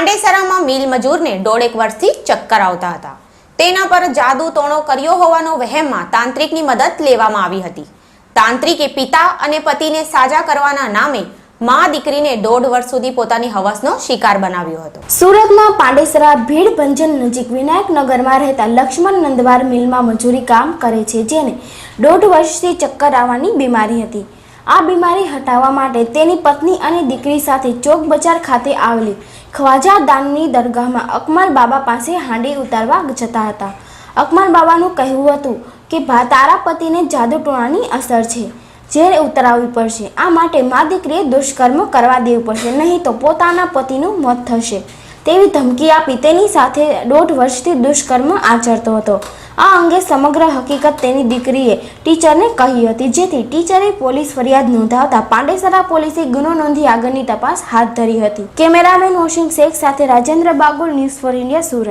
પાંડેસરામાં મિલ મજૂરને દોઢેક વર્ષથી ચક્કર આવતા હતા. તેના પર જાદુ તોણો કર્યો હોવાનો વહેમમાં તાંત્રિકની મદદ લેવામાં આવી હતી. તાંત્રિકે પિતા અને પતિને સાજા કરવાના નામે મા દીકરીને દોઢ વર્ષ સુધી પોતાની હવસનો શિકાર બનાવ્યો હતો. સુરતમાં પાંડેસરા ભીડ ભંજન નજીક વિનાયકનગરમાં રહેતા લક્ષ્મણ નંદવાર મિલમાં મજૂરી કામ કરે છે, જેને દોઢ વર્ષથી ચક્કર આવવાની બીમારી હતી. આ બીમારી હટાવવા માટે તેની પત્ની અને દીકરી સાથે ચોક બજાર ખાતે આવેલી ખ્વાજા દાનની દરગાહમાં અકમલ બાબા પાસે હાંડી ઉતારવા જતા હતા. અકમલ બાબાનું કહેવું હતું કે, ભા, તારા પતિને જાદુ ટોણાની અસર છે. ઝેર ઉતરાવવી પડશે. આ માટે મા દીકરીએ દુષ્કર્મ કરવા દેવું પડશે. નહીં તો પોતાના પતિનું મોત થશે. તેવી ધમકી આપી તેની સાથે દોઢ વર્ષથી દુષ્કર્મ આચરતો હતો. આ અંગે સમગ્ર હકીકત તેની દીકરીએ ટીચરને કહી હતી. જેથી ટીચરે પોલીસ ફરિયાદ નોંધાવતા પાંડેસરા પોલીસે ગુનો નોંધી આગળની તપાસ હાથ ધરી હતી. કેમેરામેન હોશિંગ શેખ સાથે Rajendra Bagul, News Four India, Surat.